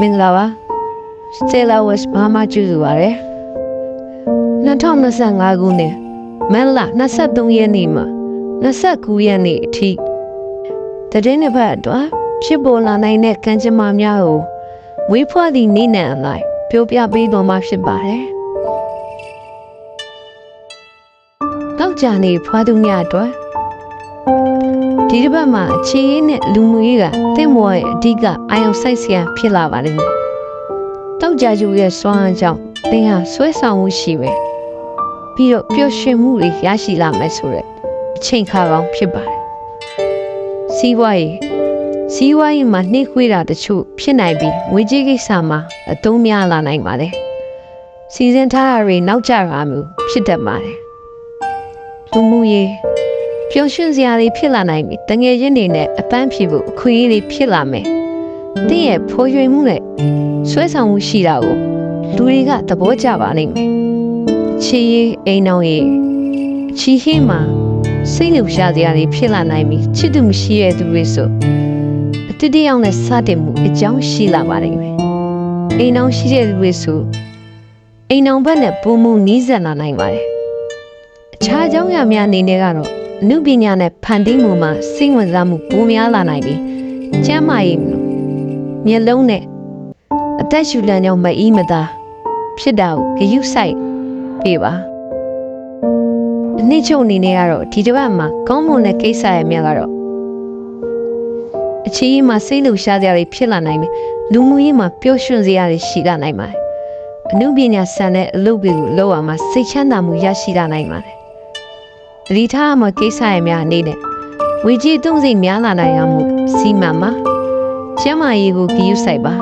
မင်္ဂလာပါ Stella West ဘာမှကျူးစုပါရယ်2025ခုနှစ်မန်လ23ရက်နေ့မှာ29ရက်နေ့အထိတည်င်းတစ်ဖက်အတွက်ဖြစ်ပေါ်လာနိုင်တဲ့ကံကြမ္မာများကိုဝေးဖွားသည့်နေ့နဲ့အလိုက်ပြောပြပေးတော်မှာဖြစ်ပါတယ်တောက်ကြနေဖွားသူများအတွက် ဒီတစ်ပတ်မှာအခြေရေးနဲ့လူမှုရေးကတင့်မောရဲ့အဓိကအာရုံစိုက်စရာဖြစ်လာပါလိမ့်မယ်။တောက်ကြယူရဲ့စွမ်းအားကြောင့်သင်ဟာဆွဲဆောင်မှုရှိပဲ။ပြီးတော့ပျော်ရွှင်မှုတွေရရှိလာမယ်ဆိုရက်အချိန်ခါကောင်းဖြစ်ပါတယ်။စီးပွားရေးစီးပွားရေးမှာနှိမ့်ခွေးတာတချို့ဖြစ်နိုင်ပြီးငွေကြေးကိစ္စမှာအသုံးများလာနိုင်ပါတယ်။စီစဉ်ထားတာတွေနောက်ကျတာမျိုးဖြစ်တတ်ပါတယ်။လူမှုရေး ပျော်ရွှင်စရာတွေဖြစ်လာနိုင်ပြီတငယ်ချင်းတွေနဲ့အပန်းဖြေဖို့အခွင့်အရေးတွေဖြစ်လာမယ်။တင်းရဲ့ဖိုးရွှင်မှုနဲ့ဆွဲဆောင်မှုရှိတာကိုလူတွေကသဘောကျပါလိမ့်မယ်။ချီရေးအိမ်အောင်ရေးချီဟင်းမှာစိတ်လှုပ်ရှားစရာတွေဖြစ်လာနိုင်ပြီချစ်သူမရှိတဲ့သူတွေဆိုအတတိယနဲ့စတင်မှုအကြောင်းရှိလာပါလိမ့်မယ်။အိမ်အောင်ရှိတဲ့သူတွေဆိုအိမ်အောင်ဘက်နဲ့ပုံမှုနီးစပ်လာနိုင်ပါတယ်။အခြားအကြောင်းအရာများအနေနဲ့ကတော့ အနုပညာနဲ့ဖန်တီးမှုမှာစိတ်ဝင်စားမှုပိုများလာနိုင်ပြီးကျမ်းမာရေးမျက်လုံးနဲ့အသက်ရှူလမ်းကြောင့်မအီးမသာဖြစ်တာကိုဂရုစိုက်ပေးပါအနည်းချုပ်အနေနဲ့ကတော့ဒီတစ်ပတ်မှာကောင်းမွန်တဲ့ကိစ္စရဲ့မြတ်ကတော့အချီးမှာစိတ်လှုပ်ရှားစရာတွေဖြစ်လာနိုင်ပြီလူမှုရေးမှာပျော်ရွှင်စရာတွေရှိလာနိုင်ပါတယ်အနုပညာဆန်တဲ့အလုပ်တွေကိုလုပ်ရမှာစိတ်ချမ်းသာမှုရရှိလာနိုင်ပါတယ် သတိထားမှာကိစ္စရများအနေနဲ့ဝေကြီးသုံးစိတ်များလာနိုင်အောင်မှုစီမံမှာကျမ်းမာရေးကိုဂရုစိုက်ပါ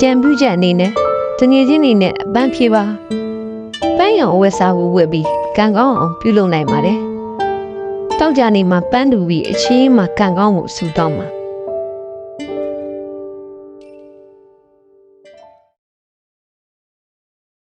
ကြံပြုချက်အနေနဲ့တငယ်ချင်းတွေနဲ့အပန်းဖြေပါပန်းရောင်အဝတ်စားကိုဝတ်ပြီးကံကောင်းအောင်ပြုလုပ်နိုင်ပါတယ်တောက်ကြနေမှာပန်းတူပြီးအချင်းမှာကံကောင်းမှုဆူတောင်းပါ